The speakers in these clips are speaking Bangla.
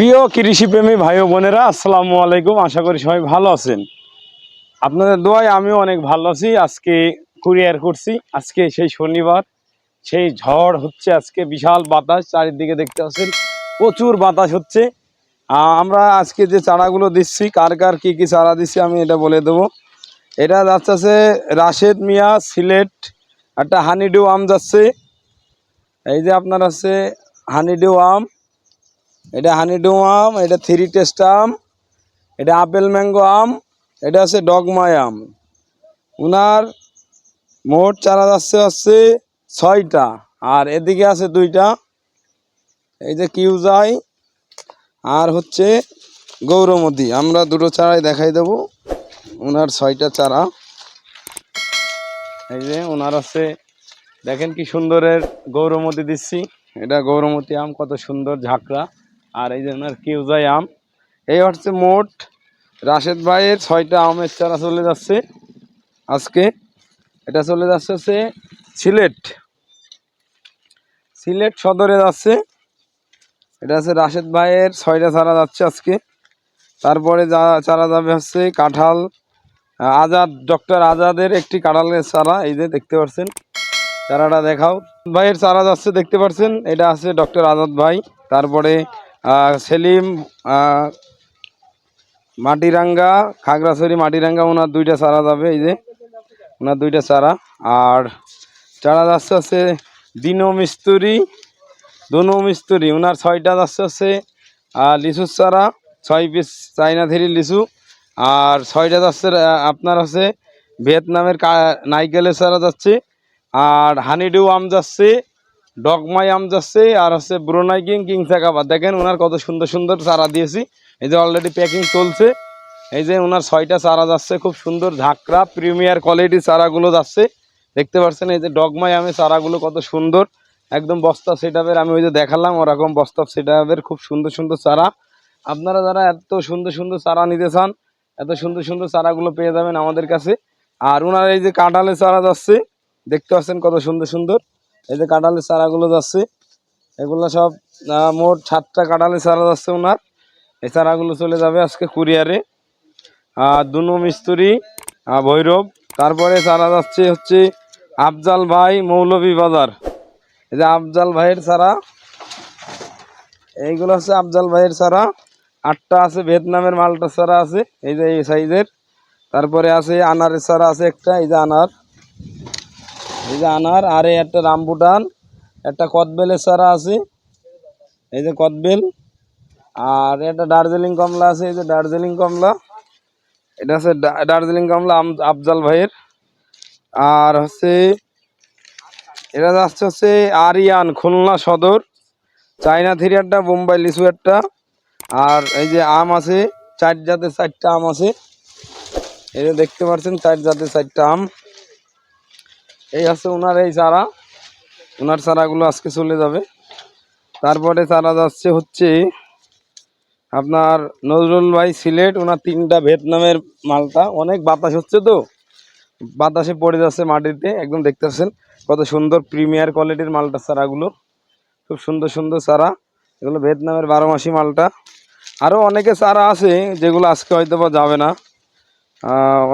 প্রিয় কৃষিপ্রেমী ভাই বোনেরা, আসসালামু আলাইকুম। আশা করি সবাই ভালো আছেন। আপনাদের দোয়ায় আমিও অনেক ভালো আছি। আজকে কুরিয়ার করছি। আজকে সেই শনিবার, সেই ঝড় হচ্ছে আজকে, বিশাল বাতাস, চারিদিকে দেখতে পাচ্ছেন, প্রচুর বাতাস হচ্ছে। আমরা আজকে যে চারাগুলো দিচ্ছি, কার কার কী কী চারা দিচ্ছি, আমি এটা বলে দেবো। এটা যাচ্ছে রাশেদ মিয়া সিলেট, একটা হানিডু আম যাচ্ছে। এই যে আপনার আছে হানিডু আম এটা হানিডু আম, এটা থ্রি টেস্ট আম, এটা আপেল ম্যাঙ্গো আম, এটা আছে ডগমাই আম। উনার মোট চারা যাচ্ছে হচ্ছে ছয়টা, আর এদিকে আছে দুইটা। এই যে কিউজাই, আর হচ্ছে গৌরমতি। আমরা দুটো চারাই দেখাই দেবো। ওনার ছয়টা চারা। এই যে ওনার আছে, দেখেন কি সুন্দরের গৌরমতি দিচ্ছি। এটা গৌরমতি আম, কত সুন্দর ঝাঁকড়া। আর এই যে ওনার কিউজাই আম। এই হচ্ছে মোট রাশেদ ভাইয়ের ছয়টা আমের চারা চলে যাচ্ছে আজকে। এটা চলে যাচ্ছে হচ্ছে সিলেট। সিলেট সদরে যাচ্ছে। এটা হচ্ছে রাশেদ ভাইয়ের ছয়টা চারা যাচ্ছে আজকে। তারপরে যা চারা যাবে হচ্ছে কাঁঠাল, আজাদ, ডক্টর আজাদের একটি কাঁঠালের চারা। এই যে দেখতে পাচ্ছেন চারাটা দেখাও। ভাইয়ের চারা যাচ্ছে, দেখতে পাচ্ছেন এটা আছে ডক্টর আজাদ ভাই। তারপরে সেলিম মাটিরাঙ্গা খাগড়াছড়ি মাটিরাঙ্গা ওনার দুইটা চারা যাবে এই যে ওনার দুইটা চারা। আর চারা যাচ্ছে হচ্ছে দিনো মিস্তুরি দনু মিস্তুরি ওনার ছয়টা যাচ্ছে হচ্ছে আহ, লিচুর চারা ছয় পিস চাইনা থেরি লিচু। আর ছয়টা যাচ্ছে আপনার আছে ভিয়েতনামের কা- নাইকেলের চারা যাচ্ছে। আর হানিডু আম যাচ্ছে ডগমাই আম যাচ্ছে, আর হচ্ছে ব্রোনাই কিং কিং থাকাবার দেখেন ওনার কত সুন্দর সুন্দর চারা দিয়েছি। এই যে অলরেডি প্যাকিং চলছে। এই যে ওনার ছয়টা চারা যাচ্ছে, খুব সুন্দর ঝাঁকড়া প্রিমিয়ার কোয়ালিটির চারাগুলো যাচ্ছে। দেখতে পাচ্ছেন, এই যে ডগমাই আমের চারাগুলো কত সুন্দর। একদম বস্তা সেটআপের আমি ওই যে দেখালাম, ওরকম বস্তা সেটআপের খুব সুন্দর সুন্দর চারা। আপনারা যারা এত সুন্দর সুন্দর চারা নিতে চান, এত সুন্দর সুন্দর চারাগুলো পেয়ে যাবেন আমাদের কাছে। আর ওনার এই যে কাঁঠালের চারা যাচ্ছে, দেখতে পাচ্ছেন কত সুন্দর সুন্দর। এই যে কাঁঠালের চারাগুলো যাচ্ছে, এগুলো সব মোট সাতটা কাঁঠালের চারা যাচ্ছে ওনার। এই চারাগুলো চলে যাবে আজকে কুরিয়ারে। আর দুনু মিস্ত্রি ভৈরব। তারপরে চারা যাচ্ছে হচ্ছে আফজাল ভাই মৌলভী বাজার। এই যে আফজাল ভাইয়ের চারা, এইগুলো হচ্ছে আফজাল ভাইয়ের চারা। আটটা আছে, ভিয়েতনামের মালটা চারা আছে, এই যে এই সাইজের। তারপরে আছে আনারের চারা আছে একটা, এই যে আনার। এই যে আনার, আর একটা রামবুটান, একটা কদবেলের চারা আছে। এই যে কদবেল, আর একটা দার্জিলিং কমলা আছে, এই যে দার্জিলিং কমলা। এটা দা- দার্জিলিং কমলা আফজাল ভাইয়ের। আর হচ্ছে, এটা যাচ্ছে হচ্ছে আরিয়ান খুলনা সদর চাইনা থ্রি একটা বোম্বাই লিচু একটা। আর এই যে আম আছে, চার জাতের চারটা আম আছে। এটা দেখতে পাচ্ছেন, চার জাতের চারটা আম। এই আছে ওনার এই চারা। ওনার চারাগুলো আজকে চলে যাবে। তারপরে চারা যাচ্ছে হচ্ছে আপনার নজরুল ভাই সিলেট ওনার তিনটা ভিয়েতনামের মালটা। অনেক বাতাস হচ্ছে তো। বাতাসে পড়ে যাচ্ছে মাটিতে, একদম দেখতে পাচ্ছেন কত সুন্দর প্রিমিয়ার কোয়ালিটির মালটা চারাগুলো। খুব সুন্দর সুন্দর চারা। এগুলো ভিয়েতনামের বারো মাসি মালটা। আরও অনেকে চারা আছে যেগুলো আজকে হয়তো বা যাবে না।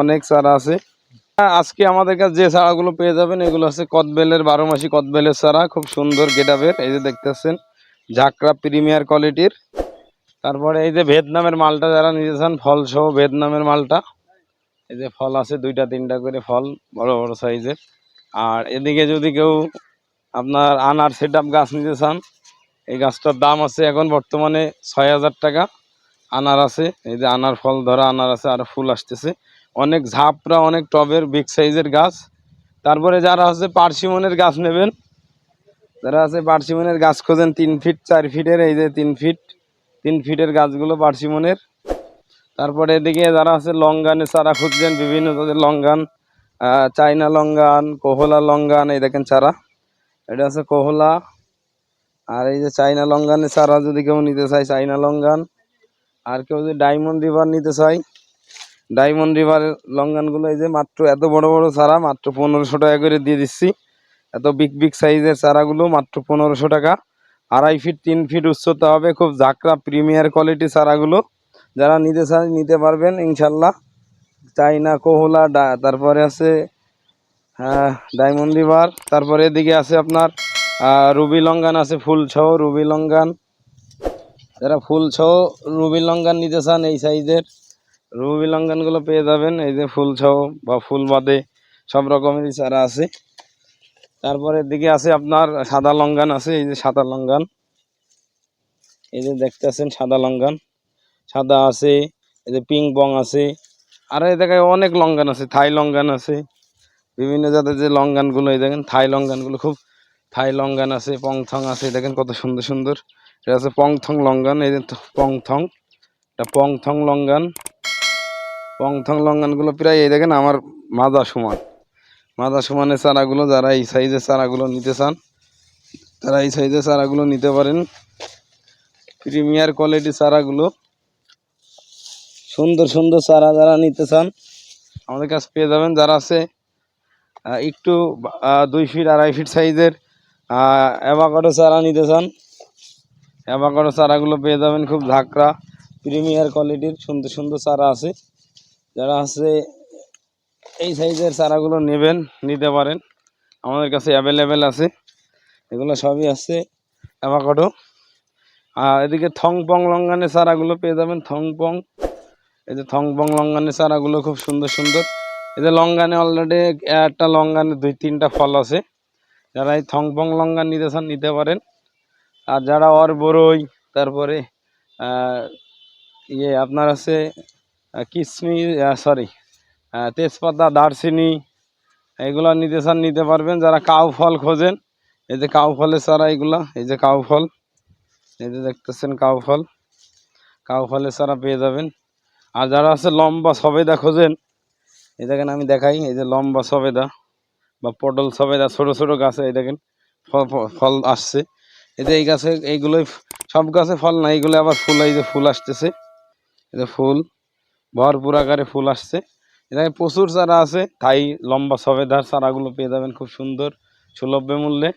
অনেক চারা আছে। আজকে আমাদের কাছে যে চারাগুলো পেয়ে যাবেন, এগুলো হচ্ছে কদবেলের, বারো মাসি কদবেলের চারা, খুব সুন্দর গেটাবের এই যে দেখতেছেন ঝাঁকড়া প্রিমিয়ার কোয়ালিটির। তারপরে এই যে ভিয়েতনামের মালটা যারা নিতে চান ফল সহ ভিয়েতনামের মালটা, এই যে ফল আছে, দুইটা তিনটা করে ফল, বড় বড় সাইজের। আর এদিকে যদি কেউ আপনার আনার সেট গাছ নিতে চান, এই গাছটার দাম আছে এখন বর্তমানে ছয় হাজার টাকা। আনার আছে, এই যে আনার ফল ধরা, আনার আছে, আর ফুল আসতেছে। অনেক ঝাপড়া, অনেক টবের বিগ সাইজের গাছ। তারপরে যারা হচ্ছে পার্সিমনের গাছ নেবেন, যারা আছে পার্সিমনের গাছ খোঁজেন, তিন ফিট চার ফিটের এই যে তিন ফিট তিন ফিটের গাছগুলো পার্সিমনের। তারপরে এদিকে যারা আছে লঙ্গানের চারা খুঁজছেন, বিভিন্ন জাতের লঙ্গান চাইনা লঙ্গান, কোহলা লঙ্গান, এই দেখেন চারা। এটা আছে কোহলা। আর এই যে চাইনা লঙ্গানের চারা যদি কেউ নিতে চায় চাইনা লঙ্গান। আর কেউ যদি ডায়মন্ড রিভার নিতে চায় ডায়মন্ড রিভার লঙ্গানগুলো এই যে মাত্র এত বড় বড় চারা, মাত্র পনেরোশো টাকা করে দিয়ে দিচ্ছি। এত বিগ বিগ সাইজের চারাগুলো মাত্র পনেরোশো টাকা। আড়াই ফিট তিন ফিট উচ্চতা হবে, খুব ঝাঁকড়া প্রিমিয়ার কোয়ালিটি চারাগুলো। যারা নিতে চান, নিতে পারবেন, ইনশাল্লাহ। চাইনা, কোহলা তারপরে আছে হ্যাঁ ডায়মন্ড রিভার তারপরে এদিকে আছে আপনার রুবি লঙ্গান আছে, ফুল সহ রুবি লঙ্গান যারা ফুল সহ রুবি লঙ্গান নিতে চান, এই সাইজের রুবি লঙ্গানগুলো পেয়ে যাবেন, এই যে ফুল সহ বা ফুল বাদে সব রকমেরই চারা আছে। তারপরে এদিকে আছে আপনার সাদা লঙ্গান আছে, এই যে সাদা লঙ্গান এই যে দেখতেছেন সাদা লঙ্গান সাদা আছে, এই যে পিং বং আছে। আর এই জায়গায় অনেক লঙ্গান আছে, থাই লঙ্গান আছে। বিভিন্ন জাতের যে লঙ্গানগুলো এই দেখেন থাই লঙ্গানগুলো খুব থাই লঙ্গান আছে পংথং আছে দেখেন কত সুন্দর সুন্দর। এটা আছে পংথং লঙ্গান এই যে পংথং এটা পংথং লঙ্গান পংথং লঙ্গানগুলো প্রায় এই দেখেন আমার মাজা সমান। মাজা সমানের চারাগুলো যারা এই সাইজের চারাগুলো নিতে চান, তারা এই সাইজের চারাগুলো নিতে পারেন। প্রিমিয়ার কোয়ালিটি চারাগুলো, সুন্দর সুন্দর চারা যারা নিতে চান, আমাদের কাছে পেয়ে যাবেন। যারা আছে একটু দুই ফিট আড়াই ফিট সাইজের অ্যাভাকাডো চারা নিতে চান অ্যাভাকাডো চারাগুলো পেয়ে যাবেন। খুব ঝাঁকড়া, প্রিমিয়ার কোয়ালিটির সুন্দর সুন্দর চারা আছে। যারা আছে, এই সাইজের চারাগুলো নেবেন, নিতে পারেন। আমাদের কাছে অ্যাভেলেবেল আছে। এগুলো সবই আছে অ্যাভাকাডো আর এদিকে থংপং লঙ্গানের চারাগুলো পেয়ে যাবেন, থংপং। এই যে থংপং লঙ্গানের চারাগুলো খুব সুন্দর সুন্দর। এই যে লঙ্গানে অলরেডি একটা লঙ্গানে দুই, তিনটা ফল আছে। যারা এই থংপং লঙ্গান নিতে চান, নিতে পারেন। আর যারা অর বড়ই তারপরে ইয়ে আপনার আছে কিশমিশ সরি তেজপাতা, দারচিনি, এগুলো নিতে চান নিতে পারবেন। যারা কাউ ফল খোঁজেন, এই যে কাউ ফলের চারা এগুলা, এই যে কাউ ফল, এই যে দেখতেছেন কাউ ফল, কাউ ফলের চারা পেয়ে যাবেন। আর যারা আছে লম্বা সবেদা খোঁজেন, এই দেখেন আমি দেখাই, এই যে লম্বা সবেদা বা পটল সবেদা, ছোট ছোট গাছে, এই দেখেন, ফল- ফল আসছে। এই যে এই গাছে, এইগুলোই, সব গাছে ফল না এইগুলো আবার ফুল, এই যে ফুল আসতেছে। এই যে ফুল ভরপুর আকারে ফুল আসছে। এখানে প্রচুর চারা আছে। তাই লম্বা সবেদার চারাগুলো পেয়ে যাবেন, খুব সুন্দর, সুলভ্য মূল্যে।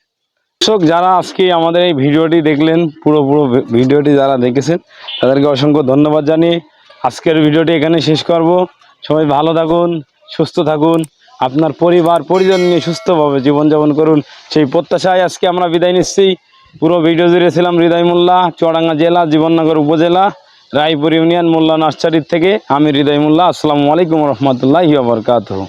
দর্শক, যারা আজকে আমাদের এই ভিডিওটি দেখলেন, পুরো পুরো ভিডিওটি যারা দেখেছেন, তাদেরকে অসংখ্য ধন্যবাদ জানিয়ে আজকের ভিডিওটি এখানে শেষ করব। সবাই ভালো থাকুন, সুস্থ থাকুন, আপনার পরিবার, পরিজন নিয়ে সুস্থভাবে জীবনযাপন করুন। সেই প্রত্যাশায় আজকে আমরা বিদায় নিচ্ছি। পুরো ভিডিও জুড়ে ছিলাম হৃদয় মোল্লা চুয়াডাঙ্গা জেলা, জীবননগর উপজেলা। রায়পুর ইউনিয়ন মোল্লা নার্সারির থেকে আমি হৃদয় মোল্লা। আসসালামু আলাইকুম রহমতুল্লাহ বরকাতহ।